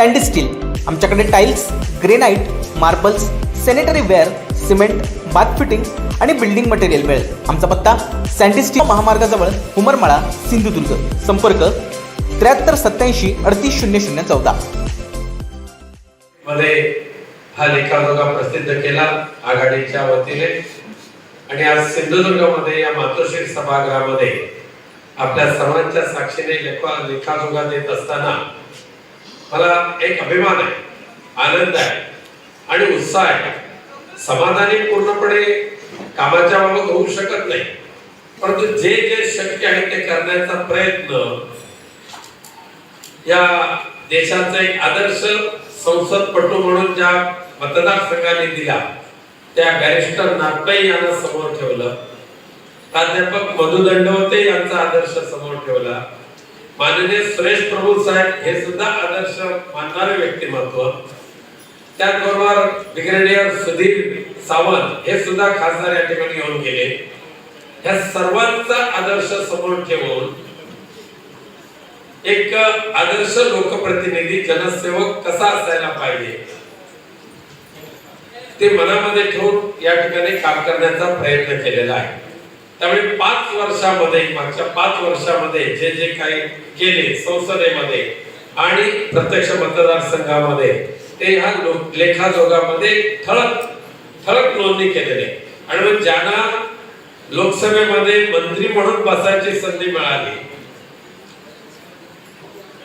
Sandy steel आमच्याकडे tiles granite marbles sanitary ware cement bath fitting आणि building material मिळेल. आमचा पत्ता सँडी स्टील महामार्गाजवळ उमरमाळा सिंधुदुर्ग. संपर्क त्र्याहत्तर सत्याऐंशी अडतीस शून्य शून्य चौदा. मध्ये हा लेखाजोगा प्रसिद्ध केला आघाडीच्या वतीने. आणि आज सिंधुदुर्गमध्ये या मातोश्री सभागृहामध्ये आपल्या सर्वांच्या साक्षीने लेखा लेखाजोगा देत असताना मला एक अभिमान आहे आनंद आहे आणि उत्साह आहे. समाधानी पूर्णपणे कामाच्या बाबत होऊ शकत नाही. परंतु जे जे शक्य आहे ते करण्याचा प्रयत्न या देशाचा एक आदर्श संसदपटू म्हणून ज्या मतदारसंघाने दिला त्या बॅरिस्टर नागपाई यांना समोर ठेवलं. प्राध्यापक मधु दंडवते यांचा आदर्श समोर ठेवला. माननीय सुरेश प्रभू साहेब हे सुद्धा आदर्श मानणारे व्यक्तिमत्व. त्याचबरोबर ब्रिगेडियर सुधीर सावंत हे सुद्धा खासदार या ठिकाणी येऊन गेले. या सर्वांचा आदर्श समोर ठेवून एक आदर्श लोकप्रतिनिधी जनसेवक कसा असायला पाहिजे? ते मनामध्ये ठेवून या ठिकाणी काम करण्याचा प्रयत्न केलेला आहे. त्यामुळे पाच वर्षामध्ये मागच्या पाच वर्षामध्ये जे जे काही केले संसदेमध्ये आणि प्रत्यक्ष मतदारसंघामध्ये ते ह्या लेखाजोगामध्ये ठळक ठळक नोंदणी केलेली आणि मग ज्यांना लोकसभेमध्ये मंत्री म्हणून बसायची संधी मिळाली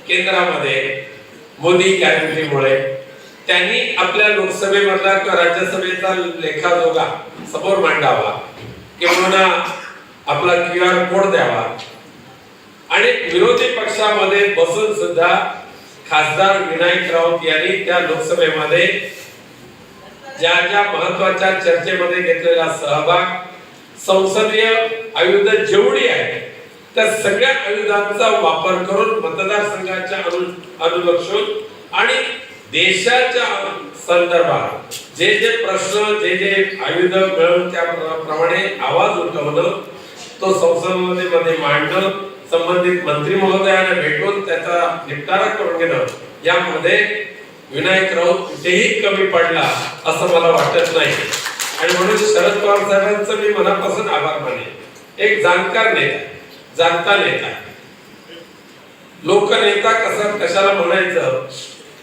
केंद्रामध्ये मोदी गॅरंटीमुळे त्यांनी आपल्या लोकसभेमधला किंवा राज्यसभेचा लेखाजोगा समोर मांडावा किंवा आपला क्यू आर कोड द्यावा. आणि विरोधी पक्षामध्ये बसून सुद्धा खासदार विनायक राऊत यांनी त्या लोकसभेमध्ये ज्या ज्या महत्त्वाच्या चर्चेमध्ये घेतलेला सहभाग संसदीय आयुध जेवढी आहे त्या सगळ्या आयुधांचा वापर करून मतदारसंघाच्या अनु अनुलक्षून आणि देशाच्या संदर्भात जे जे प्रश्न जे जे आयुध मिळवून त्याप्रमाणे आवाज उठवणं तो संसदेमध्ये मांडणं संबंधित मंत्री महोदयांना भेटून त्याचा निपटारा करून घेणं यामध्ये विनायक राऊत कुठेही कमी पडला असं मला वाटत नाही. आणि म्हणून शरद पवार साहेबांचं मी मनापासून आभार मानेन. एक जाणकार नेता जाणता नेता. लोकनेता कसा कशाला म्हणायचं?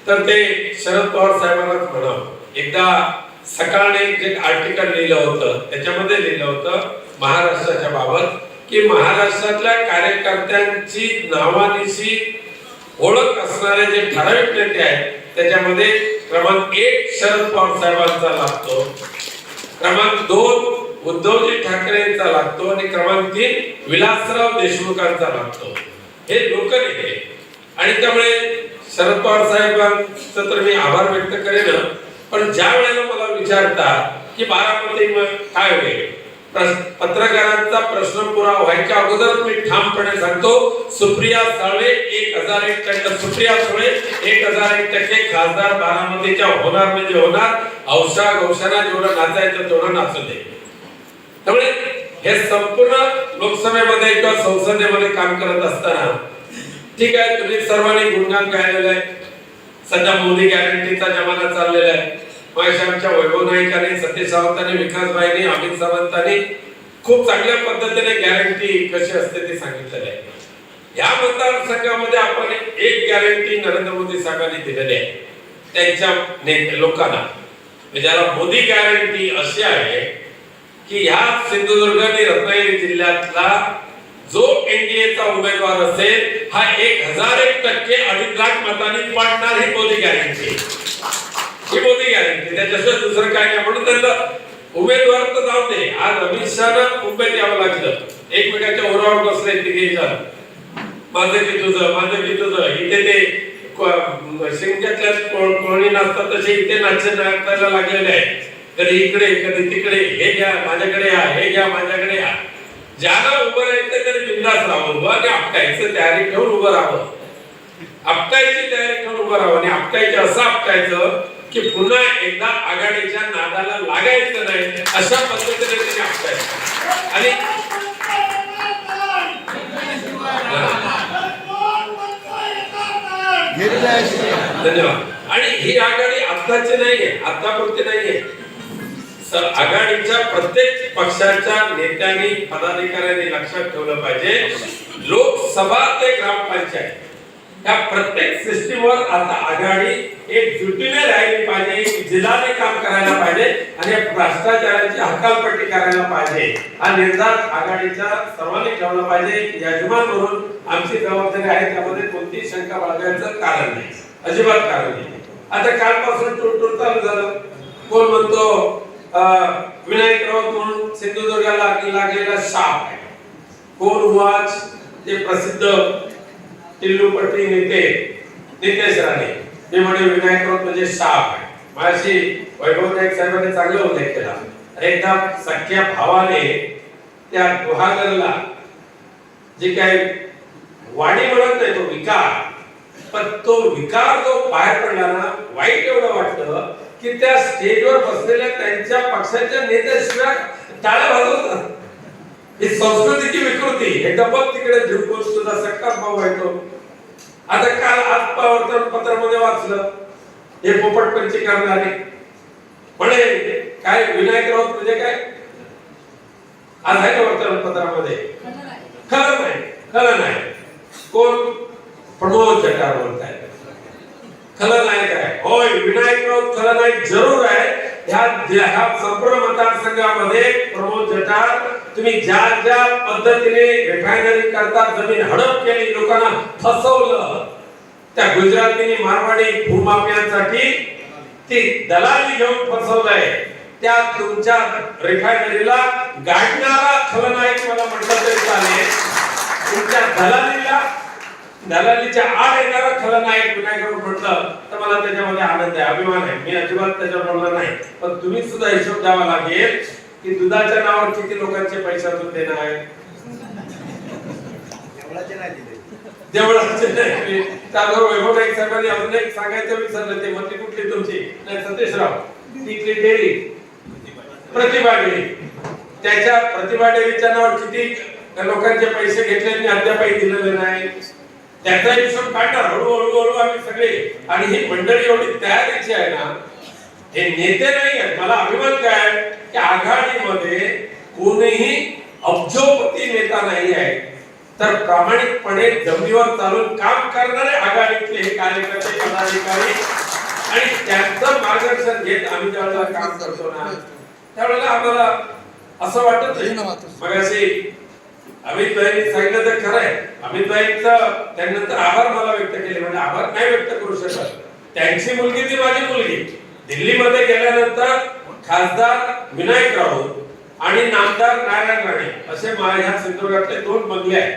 तर ते शरद पवार साहेबांनाच म्हणावं. एकदा सकाळने जे आर्टिकल लिहिलं होतं त्याच्यामध्ये लिहिलं होतं महाराष्ट्राच्या बाबत की महाराष्ट्रातल्या कार्यकर्त्यांची नावानिशी ओळख असणारे जे ठराविक नेते आहेत त्याच्यामध्ये क्रमांक एक शरद पवार साहेबांचा लागतो क्रमांक दोन उद्धवजी ठाकरेंचा लागतो आणि क्रमांक तीन विलासराव देशमुखांचा लागतो. हे लोकनेते आणि त्यामुळे शरद पवार साहेबांचं तर मी आभार व्यक्त करेन पण ज्या वेळेला मला विचारतात की बारामती काय होईल पत्रकारांचा प्रश्न पुरा व्हायच्या अगोदर मी ठामपणे सांगतो सुप्रिया साळे एक हजार एक टक्के सुप्रिया सुळे एक हजार एक टक्के खासदार बारामतीच्या होणार म्हणजे होणार. औषा गौशाला जेवढं नाचायचं तेवढं नाचू दे. त्यामुळे हे संपूर्ण लोकसभेमध्ये किंवा संसदेमध्ये काम करत असताना ठीक आहे तुम्ही सर्वांनी गुणगान गायलेलं आहे. सध्या मोदी गॅरंटीचा जमाना चाललेला आहे. महेश वैभव नाईकांनी सत्य सावंतांनी विकासबाईंनी अमित सावंतांनी खूप चांगल्या पद्धतीने गॅरंटी कशी असते ते सांगितलेले आहे. या मतदारसंघामध्ये आपण एक गॅरंटी नरेंद्र मोदी साहेबांनी दिलेली आहे. त्यांच्या लोकांना. म्हणजे ज्याला मोदी गॅरंटी अशी आहे की ह्या सिंधुदुर्ग आणि रत्नागिरी जिल्ह्यातला जो एनडीएचा उमेदवार असेल हा एक हजार एक टक्के अधिक लाख मतांनी पाडणार ही मोदी गॅरंटी शिकवली मोदी त्याच्याशिवाय दुसरं काय नाही. म्हणून त्यांना उमेदवार तर जाऊ दे. आज अमित शहा मुंबईत यावं लागलं. एकमेकांच्या ओरावर बसले तिघे जण. माझं की तुझं माझं की तुझं. इथे ते शिंक्यातल्या कोणी नाचतात तसे इथे नाच नाचायला लागलेले आहे कधी इकडे कधी तिकडे. हे घ्या माझ्याकडे या. हे घ्या माझ्याकडे या. ज्याला उभं राहायचं तरी बिंदास राहावं. उभं आणि आपटायचं तयारी ठेवून उभं राहावं. आपटायची तयारी ठेवून उभं राहावं. आणि आपटायचं असं आपटायचं की पुन्हा एकदा आघाडीच्या नादाला लागायचं नाही अशा पद्धतीने त्यांनी आपटायचं आणि धन्यवाद. आणि ही आघाडी आत्ताची नाहीये आतापुरती नाहीये. तर आघाडीच्या प्रत्येक पक्षाच्या नेत्यांनी पदाधिकाऱ्यांनी लक्षात ठेवलं पाहिजे लोकसभा ते ग्रामपंचायत. या प्रत्येक सिस्टीमवर आता आघाडी एकजुटीने राहिली पाहिजे जिल्हाने काम करायला पाहिजे आणि भ्रष्टाचाराची हकालपट्टी करायला पाहिजे. हा निर्धार आघाडीचा सर्वांनी ठेवला पाहिजे. यजमान म्हणून आमची जबाबदारी आहे त्यामध्ये कोणतीही शंका बाळगायचं कारण नाही. अजिबात कारण नाही. आता कालपासून टूर चालू झालं. कोण म्हणतो अं, विनायक राऊत म्हणून सिंधुदुर्गाला लागलेला शाप आहे. कोण वाच जे प्रसिद्ध टिल्लूपट्टी नेते नितेश राणे. ते म्हणे विनायक राऊत म्हणजे साप आहे. माझी वैभव नाईक साहेबांनी चांगला उल्लेख केला. एकदा सख्या भावाने त्या गुहागरला जे काही वाणी म्हणत नाही तो विकार पण तो विकार जो बाहेर पडला ना वाईट एवढं वाटलं की त्या स्टेजवर बसलेल्या त्यांच्या पक्षाच्या नेत्याशिवाय टाळ्या वाजवतात ही संस्कृतीची विकृती एकदा बघ तिकडे झुकून तुझा सक्का भाऊ वाटतो आता काल आज वर्तमानपत्रामध्ये वाचलं हे पोपट पंची करणारे म्हणे काय विनायक राऊत म्हणजे काय? आज आहे का वर्तमानपत्रामध्ये खरं नाही खरं नाही. कोण? प्रमोद जटार बोलताय खलनायक आहे होय विनायक राऊत खलनायक जरूर आहे. ह्या ह्या संपूर्ण मतदारसंघामध्ये प्रमोद जटार तुम्ही ज्या ज्या पद्धतीने रिफायनरी करता जमीन हडप केली लोकांना फसवलं त्या गुजरातीने मारवाडी भूमाफियांसाठी ती दलाली घेऊन फसवलंय. त्या तुमच्या रिफायनरीला गाडणारा खलनायक मला म्हटलं तरी चालेल. तुमच्या दलालीला दलालीच्या आड येणारा खलनायक विनायक राऊत म्हटलं तर मला त्याच्यामध्ये आनंद आहे अभिमान आहे. मी अजिबात त्याच्यावर बोलणार नाही. पण तुम्ही सुद्धा हिशोब द्यावा लागेल की दुधाच्या नावावर किती लोकांचे पैशातून देणं आहे. देवळाचे नाही त्याबरोबर वैभव नाईक साहेबांनी अजून एक सांगायचं विसरलं ते म्हणते कुठली तुमची? नाही सतीशराव तिथली डेअरी प्रतिभा डेअरी त्याच्या प्रतिभा डेअरीच्या नावावर किती लोकांचे पैसे घेतले आणि अद्यापही दिलेले नाही. त्याचा हिशोब काढणार हळूहळू हळू आम्ही सगळे. आणि ही मंडळी एवढी तयारीची आहे ना हे नेते नाही आहेत. मला अभिमान काय की आघाडीमध्ये कोणीही अब्जोपती नेता नाही आहे. तर प्रामाणिकपणे जमिनीवर चालून काम करणारे आघाडीतले हे कार्यकर्ते पदाधिकारी आणि त्यांचं मार्गदर्शन घेत आम्ही ज्यावेळेला काम करतो ना त्यावेळेला आम्हाला असं वाटत मगाशी अमित सांगितलं तर खरं आहे अमित भाईंचं त्यानंतर आभार मला व्यक्त केले म्हणजे आभार नाही व्यक्त करू शकत. त्यांची मुलगी ती माझी मुलगी. दिल्लीमध्ये गेल्यानंतर खासदार विनायक राऊत आणि नामदार नारायण राणे असे माझ्या सिंधुदुर्गातले दोन बंगले आहेत.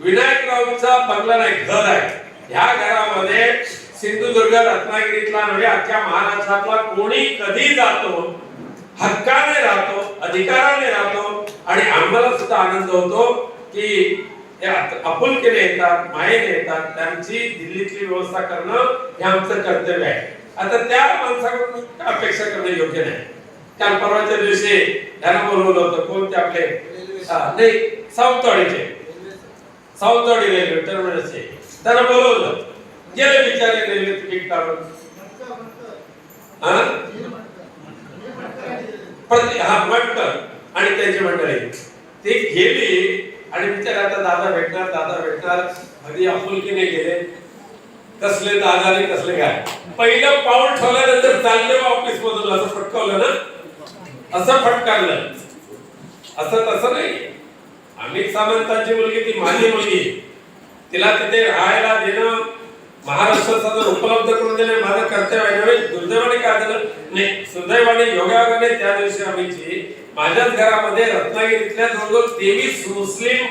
विनायक राऊतचा बंगला नाही घर आहे. ह्या घरामध्ये सिंधुदुर्ग रत्नागिरीतला नव्हे अख्ख्या महाराष्ट्रातला कोणी कधी जातो हक्काने राहतो अधिकाराने राहतो आणि आम्हाला सुद्धा आनंद होतो की अपुलकेने येतात मायेने येतात त्यांची दिल्लीतली व्यवस्था करणं हे आमचं कर्तव्य आहे. आता त्या माणसाकडून अपेक्षा करणं योग्य नाही. काल परवाच्या दिवशी त्यांना बोलवलं होतं. कोणते आपले? नाही सावंतवाडीचे. सावंतवाडी रेल्वे टर्मिनसचे. त्यांना बोलवलं. गेले बिचारे रेल्वे तिकीट काढून. हा? प्रति हा मटकर आणि त्यांची मंडळी. ते गेली आणि विचार आता दादा भेटणार दादा भेटणार. अगदी आपुलकीने गेले. कसले दादा आणि कसले काय? पहिलं पाऊल ठेवल्यानंतर चालले ऑफिस मधून असं फटकावलं ना? असं फटकारलं. असं तसं नाही. अमित सामंतांची मुलगी ती माझी मुलगी. तिला तिथे राहायला देणं महाराष्ट्राचा जर उपलब्ध करून देणे माझं कर्तव्य आहे नव्हे? दुर्दैवाने काय झालं? नाही सुदैवाने योगायोगाने त्या दिवशी आम्हीची माझ्याच घरामध्ये रत्नागिरीतल्या जवळजवळ तेवीस मुस्लिम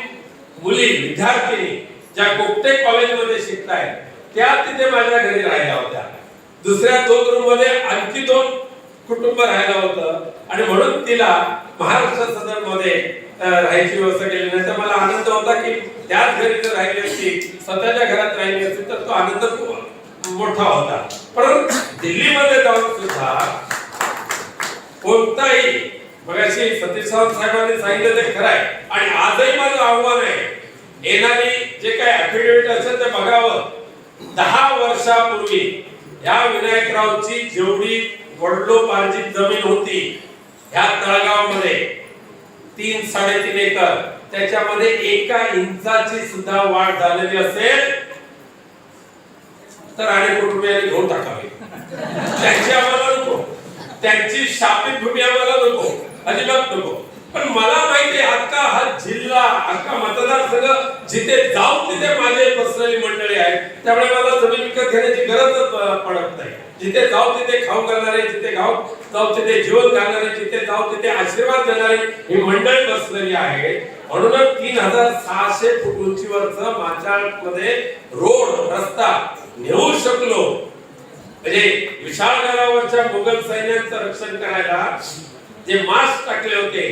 मुली विद्यार्थिनी ज्या कोकटे कॉलेजमध्ये शिकतायत त्या तिथे माझ्या घरी राहिल्या होत्या. दुसऱ्या दोन रूममध्ये आणखी दोन कुटुंब राहिलं होतं. आणि म्हणून तिला महाराष्ट्र सदनमध्ये राहायची व्यवस्था केली नाही तर मला आनंद होता की त्याच घरी जर राहिली असती स्वतःच्या घरात राहिली असती तर तो आनंद खूप मोठा होता. परंतु दिल्लीमध्ये जाऊन सुद्धा कोणताही मगाशी सतीश साहेबांनी सांगितलं ते खरं आहे. आणि आजही माझं आव्हान आहे येणारी जे काही ऍफिडेव्हिट असेल ते बघावं. दहा वर्षापूर्वी या विनायकरावची जेवढी वडलोपार्जित जमीन होती ह्या तळगावमध्ये तीन साडेतीन एकर. त्याच्यामध्ये एका इंचाची सुद्धा वाढ झालेली असेल तर आणि कुटुंबियांनी घेऊन टाकावे. त्यांची आम्हाला नको. त्यांची शापित भूमी आम्हाला नको. अजिबात नको. पण मला माहिती अख्खा हा जिल्हा अख्खा मतदारसंघ जिथे जाऊ तिथे माझे बसलेली मंडळी आहेत त्यामुळे मला जमीन विकत घेण्याची गरजच पडत नाही. जिथे जाऊ तिथे खाऊ करणारे जिथे गाव जाऊ तिथे जीवन करणारे जिथे जाऊ तिथे आशीर्वाद देणारे ही मंडळी बसलेली आहे. म्हणूनच तीन हजार सहाशे फूट उंचीवरच माचाळमध्ये रोड रस्ता नेऊ शकलो. म्हणजे विशाल गडावरच्या मुघल सैन्याचं रक्षण करायला जे मास्क टाकले होते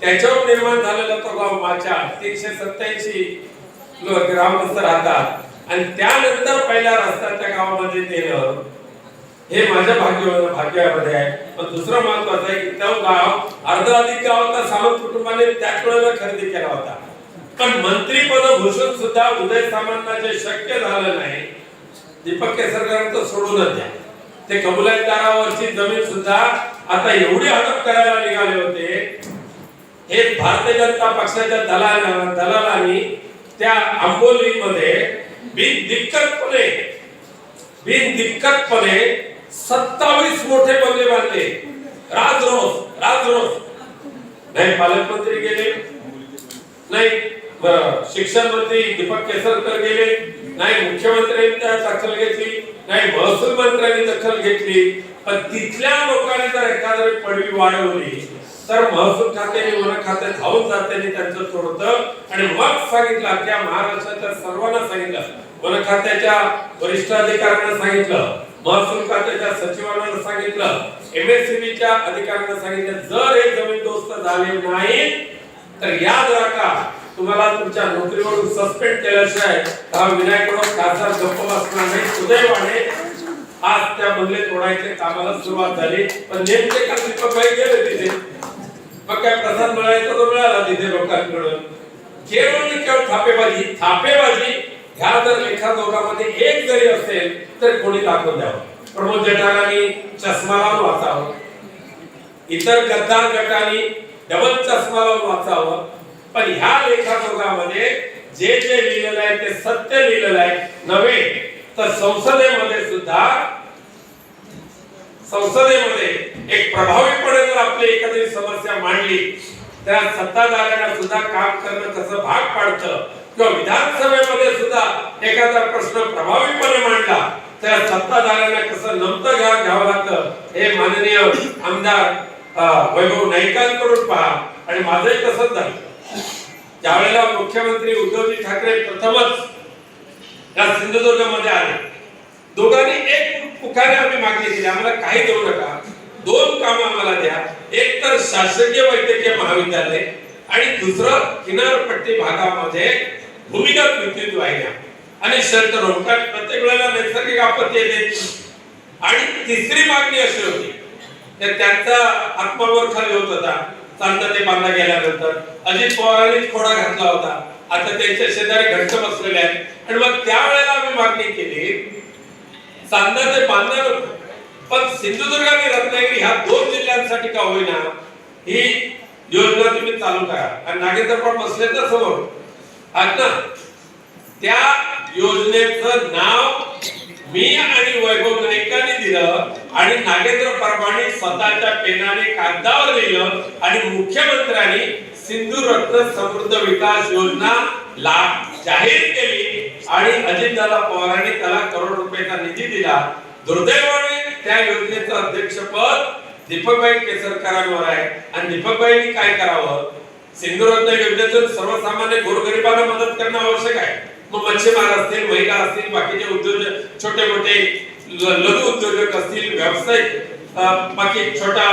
त्याच्यावर निर्माण झालेला तो गाव माचा तीनशे सत्याऐंशी ग्रामस्थ राहतात. आणि त्यानंतर पहिला रस्ता त्या गावामध्ये देणं हे माझ्या भाग्य भाग्यामध्ये आहे. पण दुसरं महत्वाचं आहे की तो गाव अर्ध अधिक गावाचा सावंत कुटुंबाने त्याच वेळेला खरेदी केला होता. पण मंत्रीपद भूषण सुद्धा उदय सामंतना जे शक्य झालं नाही दीपक केसरकरांचं सोडूनच द्या. ते कबुलातदारावरची जमीन सुद्धा आता एवढी हडप करायला निघाले होते. हे भारतीय जनता पक्षाच्या दलाल दलालांनी त्या आंबोलीमध्ये बिनदिक्कतपणे बिनदिक्कतपणे सत्तावीस मोठे बंगले बांधले. राज नाही पालकमंत्री गेले. नाही शिक्षण मंत्री दीपक केसरकर गेले. नाही मुख्यमंत्र्यांनी त्या दखल घेतली. नाही महसूल मंत्र्यांनी दखल घेतली. पण तिथल्या लोकांनी जर एखाद्या पडवी वाढवली तर महसूल खात्याने वन खात्यात धावून जात त्यांचं सोडतं आणि मग सांगितलं. त्या महाराष्ट्राच्या सर्वांना सांगितलं. वन खात्याच्या वरिष्ठ अधिकाऱ्यांना सांगितलं. महसूल खात्याच्या सचिवांना सांगितलं. एमएससीबीच्या अधिकाऱ्यांना सांगितलं. जर हे जमीन दोस्त झाले नाही तर याद राखा तुम्हाला तुमच्या नोकरीवरून सस्पेंड केल्याशिवाय हा विनायकडून खासदार गप्प बसणार नाही. सुदैवाने आज त्या बंगले तोडायचे कामाला सुरुवात झाली. पण नेमके काल दीपकभाई गेले तिथे. मग काय प्रसाद मिळायचा तो मिळाला तिथे लोकांकडून. केवळ आणि केवळ थापेबाजी थापेबाजी ह्या जर लेखाजोगामध्ये एक जरी असेल तर कोणी दाखवून द्यावं? प्रमोद जठारांनी चष्मा लावून वाचावं. इतर गद्दार गटांनी डबल चष्मा लावून वाचावं. पण ह्या लेखाजोगामध्ये जे जे लिहिलेलं आहे ते सत्य लिहिलेलं आहे नव्हे तर संसदेमध्ये सुद्धा संसदेमध्ये एक प्रभावीपणे जर आपली एखादी समस्या मांडली त्या सत्ताधाऱ्यांना सुद्धा काम करणं कसं भाग पाडतं. किंवा विधानसभेमध्ये सुद्धा एखादा प्रश्न प्रभावीपणे मांडला त्या सत्ताधाऱ्यांना कसं नमतं घ्या घ्यावं लागतं हे माननीय आमदार अं, वैभव नाईकांकडून पहा. आणि माझंही तसंच झालं. ज्यावेळेला मुख्यमंत्री उद्धवजी ठाकरे प्रथमच या सिंधुदुर्गमध्ये आले दोघांनी एक पुकारे आम्ही मागणी केली आम्हाला काही देऊ नका. दोन काम आम्हाला द्या. एक तर शासकीय वैद्यकीय महाविद्यालय आणि दुसरं किनारपट्टी भागामध्ये भूमिगत विद्युत वाहिन्या. आणि शेल्टर होम प्रत्येक वेळेला नैसर्गिक आपत्ती येते. आणि तिसरी मागणी अशी होती तर त्यांचा आत्मावर खाली होत होता. चांदा ते बांधा गेल्यानंतर अजित पवारांनी खोडा घातला होता. आता त्यांच्या शेजारी घट्ट बसलेले आहेत. आणि मग त्यावेळेला आम्ही मागणी केली चांदा ते बांधणार पण सिंधुदुर्ग आणि रत्नागिरी ह्या दोन जिल्ह्यांसाठी का होईना ही योजना तुम्ही चालू करा. आणि नागेंद्र पण बसले ना समोर. आहेत ना त्या योजनेचं नाव मी आणि वैभव नाईकांनी दिलं आणि नागेंद्र परमाने स्वतःच्या पेनाने कागदावर लिहिलं आणि मुख्यमंत्र्यांनी सिंधू रत्न समृद्ध विकास योजना लाभ जाहीर केली. आणि अजितदादा पवारांनी त्याला करोड रुपयाचा निधी दिला. दुर्दैवाने त्या योजनेचं अध्यक्षपद दीपकबाई केसरकरांवर आहे. आणि दीपकभाईंनी काय करावं? सिंधुरत्न योजनेतून सर्वसामान्य गोरगरिबांना मदत करणं आवश्यक आहे. मग मच्छीमार असतील महिला असतील बाकीचे उद्योजक छोटे मोठे लघु उद्योजक असतील व्यावसायिक बाकी छोटा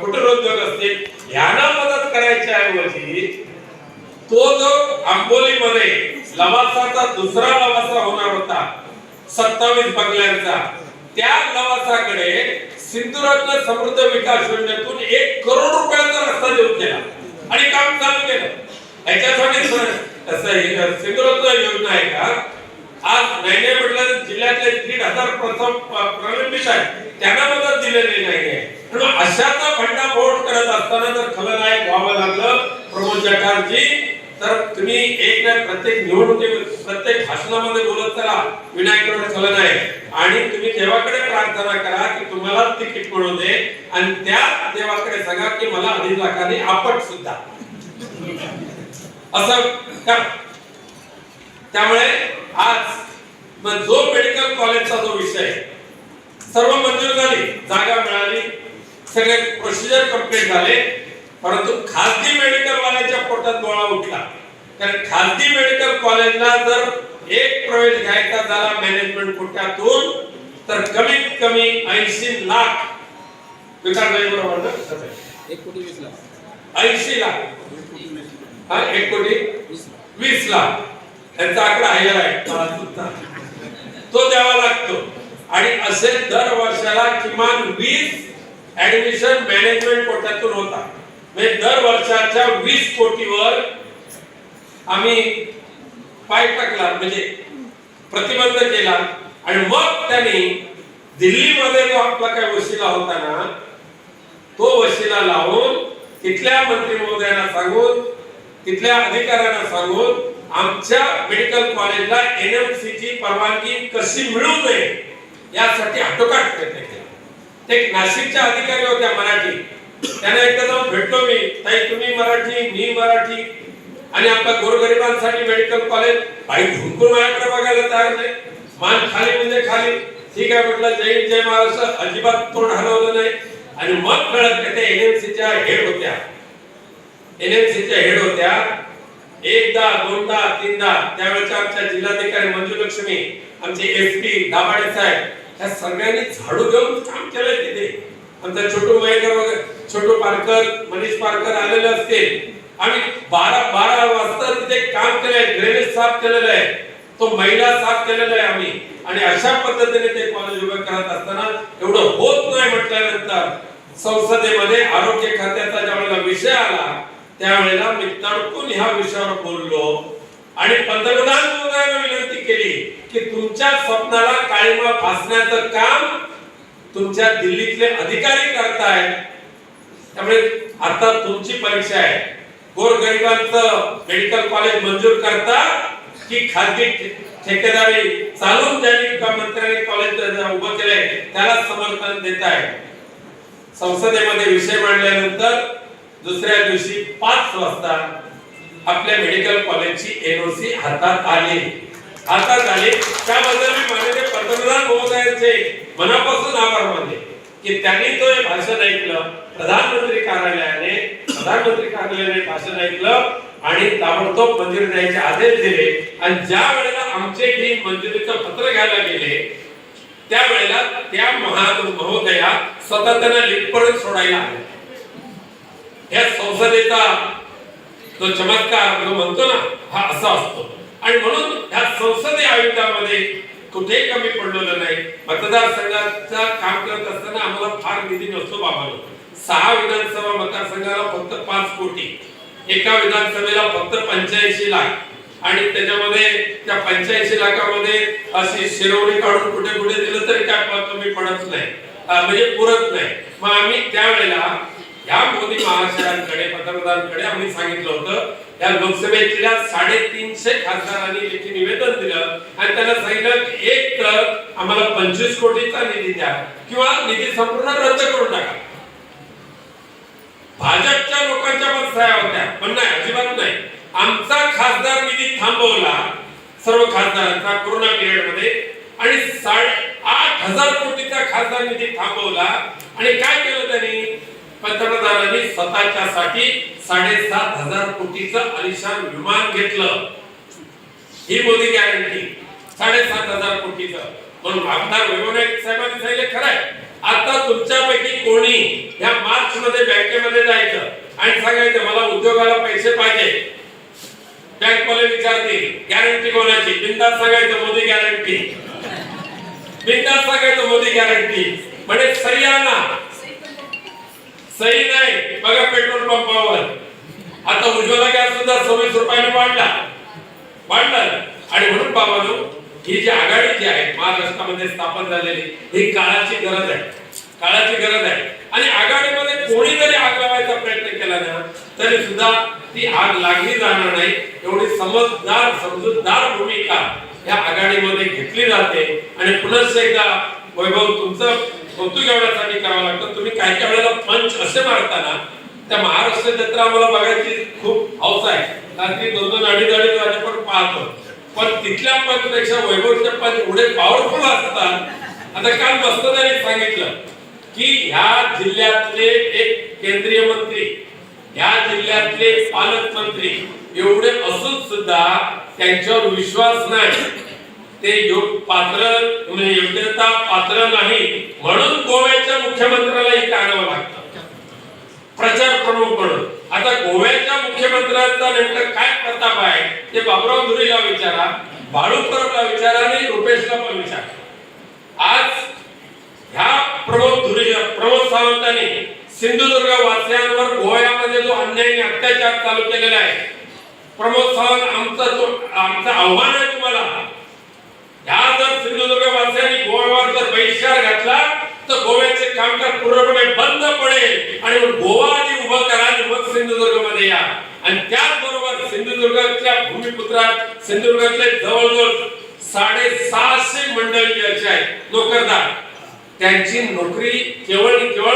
कुटीर उद्योग असतील यांना मदत करायच्या ऐवजी तो जो आंबोलीमध्ये लवासाचा दुसरा लवासा होणार होता सत्तावीस बंगल्यांचा त्या लवासाकडे सिंधुरत्न समृद्ध विकास योजनेतून एक करोड रुपयाचा रस्ता देऊन केला आणि काम चालू केलं. याच्यासाठी असं सिंधुरत्न योजना आहे का? आज नाही म्हटलं जिल्ह्यातले दीड हजार प्रथम प्रलंबित आहेत त्यांना मदत दिलेली नाहीये म्हणून अशाचा भंडाफोड करत असताना जर खलनायक व्हावं लागलं प्रमोद जठारजी तर तुम्ही एक ना प्रत्येक निवडणुकी प्रत्येक भाषणामध्ये बोलत चला. विनायकाकडे चलन आहे. आणि तुम्ही देवाकडे प्रार्थना करा की तुम्हाला तिकीट मिळू दे. आणि त्या देवाकडे सांगा की मला अडीच लाखाने आपट सुद्धा. असं कर. त्यामुळे आज मग जो मेडिकल कॉलेजचा जो विषय सर्व मंजूर झाली. जागा मिळाली. सगळे प्रोसिजर कंप्लीट झाले. परंतु खासगी मेडिकल वाल्याच्या पोटात गोळा उठला. कारण खासगी मेडिकल कॉलेजला जर एक प्रवेश घ्यायचा झाला मॅनेजमेंट कोट्यातून तर कमीत कमी ऐंशी लाख बरोबर एक कोटी वीस लाख. ऐंशी लाख. हा एक कोटी वीस लाख. त्यांचा आकडा हायर आहे सुद्धा. तो द्यावा लागतो. आणि असे दर वर्षाला किमान वीस ऍडमिशन मॅनेजमेंट कोट्यातून होता म्हणजे दर वर्षाच्या वीस कोटीवर आम्ही पाय टाकला म्हणजे प्रतिबंध केला. आणि मग त्यांनी दिल्लीमध्ये जो आपला काय वशिला होता ना तो वशिला लावून तिथल्या मंत्री महोदयांना सांगून तिथल्या अधिकाऱ्यांना सांगून आमच्या मेडिकल कॉलेजला एनएमसी ची परवानगी कशी मिळू नये यासाठी आटोकाट प्रयत्न केला. ते नाशिकच्या अधिकारी होत्या मराठी. त्यांना एकदा भेटतो मी. ताई तुम्ही मराठी मी मराठी आणि आपल्या गोरगरिबांसाठी मेडिकल कॉलेज. बाई झुंकून माझ्याकडे बघायला तयार नाही. मान खाली म्हणजे खाली. ठीक आहे म्हटलं जय जय महाराष्ट्र. अजिबात तोंड हलवलं नाही. आणि मग कळत का त्या एनएमसीच्या हेड होत्या. एनएमसीच्या हेड होत्या. एकदा दोनदा तीनदा त्यावेळेच्या आमच्या जिल्हाधिकारी मंजुलक्ष्मी आमचे एस पी दाभाडे साहेब ह्या सगळ्यांनी झाडू घेऊन काम केलंय तिथे. आमचा छोटू मयेकर वगैरे. छोटू पारकर मनीष पारकर आलेले असतील. आम्ही बारा बारा वाजता तिथे काम केलंय ड्रेनेज साफ केलेलं आहे. तो महिला साफ केलेला आहे आम्ही. आणि अशा पद्धतीने ते कॉलेज उभे करत असताना एवढं होत नाही म्हटल्यानंतर संसदेमध्ये आरोग्य खात्याचा ज्यावेळेला विषय आला त्यावेळेला मी तडकून ह्या विषयावर बोललो. आणि पंतप्रधान महोदयांना विनंती केली की तुमच्या स्वप्नाला काळीमा फासण्याचं काम तुमच्या दिल्लीतले अधिकारी करतायत. त्यामुळे आता तुमची परीक्षा आहे. गोरगरिबांचं मेडिकल कॉलेज मंजूर करता की खाजगी ठेकेदारी चालून त्यांनी मंत्र्यांनी कॉलेज उभं केलंय त्याला समर्थन देत आहे. संसदेमध्ये विषय मांडल्यानंतर दुसऱ्या दिवशी पाच वाजता आपल्या मेडिकल कॉलेजची एनओसी हातात आली. हातात आली. त्याबद्दल मी माननीय पंतप्रधान महोदयांचे मनापासून आभार मानले. की त्यांनी तो हे भाषण ऐकलं प्रधानमंत्री कार्यालयाने प्रधानमंत्री कार्यालयाने भाषण ऐकलं आणि ताबडतोब मंजुरी द्यायचे आदेश दिले. आणि ज्या वेळेला आमचे ही मंजुरीचं पत्र घ्यायला गेले त्यावेळेला त्या महा महोदया स्वतः त्यांना लिफ्टपर्यंत सोडायला आले या संसदेचा तो चमत्कार जो म्हणतो ना हा असा असतो. आणि म्हणून ह्या संसदीय आयुक्तामध्ये कुठेही कमी पडलेलं नाही. मतदारसंघाचा काम करत असताना आम्हाला फार निधी नसतो बाबांनो सहा विधानसभा मतदारसंघाला फक्त पाच कोटी. एका विधानसभेला फक्त पंच्याऐंशी लाख. आणि त्याच्यामध्ये त्या पंच्याऐंशी लाखामध्ये अशी शिरवणी काढून कुठे कुठे दिलं तरी काय कमी पडत नाही. म्हणजे पुरत नाही. मग आम्ही त्यावेळेला या मोदी महाराष्ट्रांकडे पंतप्रधानांकडे आम्ही सांगितलं होतं या लोकसभेतल्या साडेतीनशे खासदारांनी लेखी निवेदन दिलं आणि त्यांना सांगितलं की एक तर आम्हाला पंचवीस कोटीचा निधी द्या किंवा निधी संपूर्ण रद्द करून टाका भाजपच्या लोकांच्या पण सह्या होत्या पण नाही अजिबात नाही. आमचा खासदार निधी थांबवला सर्व खासदारांचा कोरोना पिरियडमध्ये आणि साडे आठ हजार कोटीचा खासदार निधी थांबवला. आणि काय केलं त्यांनी? पंतप्रधानांनी स्वतःच्या साठी साडेसात हजार कोटीचं अलिशान विमान घेतलं. ही मोदी गॅरंटी साडेसात हजार कोटीचं. म्हणून आमदार वैभव साहेबांनी सांगितलं खरंय. आता तुमच्यापैकी कोणी या मार्च मध्ये बँकेमध्ये जायचं आणि सांगायचं मला उद्योगाला पैसे पाहिजे. बँक वाले विचारतील गॅरंटी कोणाची? बिंदास सांगायचं मोदी गॅरंटी बिंदास सांगायचं मोदी गॅरंटी म्हणजे सर्यांना सही नाही. बघा पेट्रोल पंपावर. आता उज्ज्वला गॅस सुद्धा सव्वीस रुपयाने वाढला. वाढला. आणि म्हणून बाबांनो ही जी आघाडी जी आहे महाराष्ट्रामध्ये स्थापन झालेली ही काळाची गरज आहे. काळाची गरज आहे. आणि आघाडीमध्ये कोणी जरी आग लावायचा प्रयत्न केला ना तरी सुद्धा ती आग लागली जाणार नाही. एवढी समजदार समजूतदार भूमिका या आघाडीमध्ये घेतली जाते. आणि पुन्हा एकदा वैभव तुमचं कौतुक एवढ्यासाठी करावं लागतं. तुम्ही काही काही वेळेला पंच असे मारताना त्या महाराष्ट्र जत्रा आम्हाला बघायची खूप हौस आहे. कारण ती दोन दोन अडीच अडीच वाजेपर्यंत पाहतो पण तिथल्या पंचपेक्षा वैभवच्या पंच एवढे पॉवरफुल असतात आता काल मस्तदाने सांगितलं की ह्या जिल्ह्यातले एक केंद्रीय मंत्री ह्या जिल्ह्यातले पालकमंत्री एवढे असून सुद्धा त्यांच्यावर विश्वास नाही ते योग पात्र म्हणजे योग्यता पात्र नाही म्हणून गोव्याच्या मुख्यमंत्र्याला इथे लागतं. प्रचार प्रमुख म्हणून. आता गोव्याच्या मुख्यमंत्र्यांचा नेमकं काय प्रताप आहे ते बाबुराव धुरीला विचारा बाळू विचारा आणि रुपेशला पण विचारा. आज ह्या प्रमोद धुरी प्रमोद सावंतांनी सिंधुदुर्ग वासियांवर गोव्यामध्ये जो अन्याय आणि अत्याचार चालू केलेला आहे प्रमोद सावंत आमचा जो आमचं आव्हान आहे तुम्हाला ह्या जर सिंधुदुर्ग वासियांनी गोव्यावर जर बहिष्कार घातला तर गोव्याचे कामकाज पूर्णपणे बंद पडेल आणि मग गोवा आधी उभं करा आणि मग सिंधुदुर्गमध्ये या आणि त्याचबरोबर सिंधुदुर्गातल्या सिंधुदुर्गातले जवळजवळ साडेसहाशे मंडळी जी आहेत. नोकरदार. त्यांची नोकरी केवळ आणि केवळ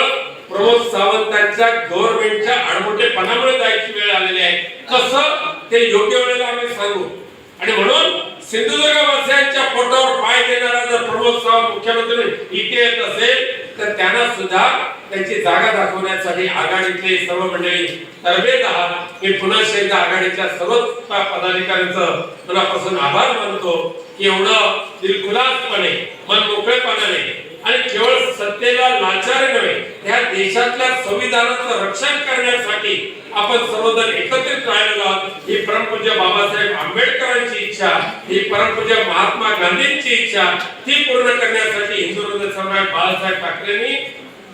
प्रमोद सावंतांच्या गव्हर्नमेंटच्या आडमोठेपणामुळे जायची वेळ आलेली आहे. कसं? ते योग्य वेळेला आम्ही सांगू. आणि म्हणून सिंधुदुर्गवासियांच्या पोटावर पाय देणारा जर प्रमोद सावंत मुख्यमंत्री इथे येत असेल तर त्यांना सुद्धा त्यांची जागा दाखवण्यासाठी आघाडीतले सर्व मंडळी तरबेज आहात. मी पुन्हा एकदा आघाडीच्या सर्व पदाधिकाऱ्यांचं मनापासून आभार मानतो की एवढं दिलखुलासपणे मन मोकळेपणाने आणि केवळ सत्तेला लाचार नव्हे या देशातल्या संविधानाचं रक्षण करण्यासाठी आपण सर्वजण एकत्रित राहिलेलो आहोत. ही परमपूज्य बाबासाहेब आंबेडकरांची इच्छा ही परमपूज्य महात्मा गांधींची इच्छा ती पूर्ण करण्यासाठी हिंदू हृदय सम्राट बाळासाहेब ठाकरेंनी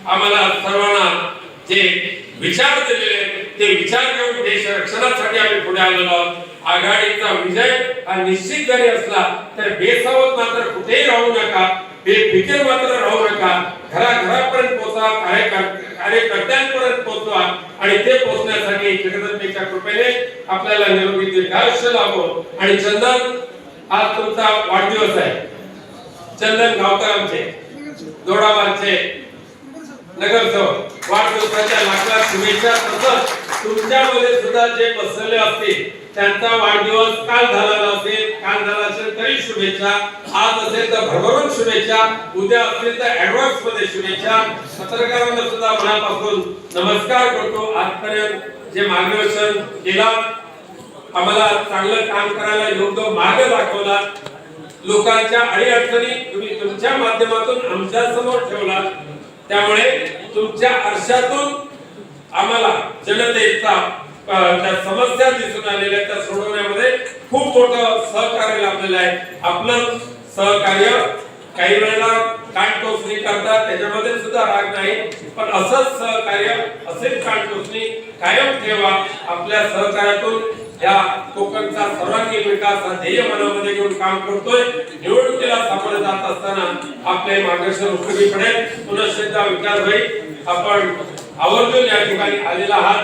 आम्हाला सर्वांना जे विचार दिलेले आहेत, ते विचार घेऊन देश रक्षणासाठी आम्ही पुढे आलेलो आहोत. आघाडीचा विजय हा निश्चित जरी असला तर बेसावत मात्र कुठेही राहू नका. बेफिकीर मात्र राहू नका. घराघरापर्यंत पोहोचा कार्यकर्त्यांपर्यंत पोहोचवा. आणि ते पोहोचण्यासाठी जगदंबेच्या कृपेने आपल्याला निरोगी दीर्घायुष्य लाभो. आणि चंदन आज तुमचा वाढदिवस आहे. चंदन गावकर आमचे दोडामारचे नगरसेवक वाढदिवसाच्या लाखला शुभेच्छा. तसंच तुमच्यामध्ये सुद्धा जे बसलेले असतील त्यांचा वाढदिवस काल झालेला असेल काल झाला असेल तरी शुभेच्छा. आज असेल तर भरभरून शुभेच्छा. उद्या असतील तर ऍडव्हान्समध्ये शुभेच्छा. पत्रकारांना सुद्धा मनापासून नमस्कार करतो. आजपर्यंत जे मार्गदर्शन केला आम्हाला चांगलं काम करायला योग्य मार्ग दाखवला. लोकांच्या अडीअडचणी तुम्ही तुमच्या माध्यमातून आमच्यासमोर ठेवला त्यामुळे तुमच्या आरशातून आम्हाला जनतेचा त्या समस्या दिसून आलेल्या त्या सोडवण्यामध्ये खूप मोठं सहकार्य लाभलेलं आहे. आपलं सहकार्य काही वेळेला कानटोसणी करतात त्याच्यामध्ये सुद्धा राग नाही. पण असंच सहकार्य असेच कानटोसणी कायम ठेवा. आपल्या सहकार्यातून या कोकणचा सर्वांगीण विकास हा ध्येय मनामध्ये घेऊन काम करतोय. निवडणुकीला सामोरे जात असताना आपले मार्गदर्शन उपयोगी पडेल. पुन्हा एकदा विकास भाई आपण आवर्जून या ठिकाणी आलेला आहात.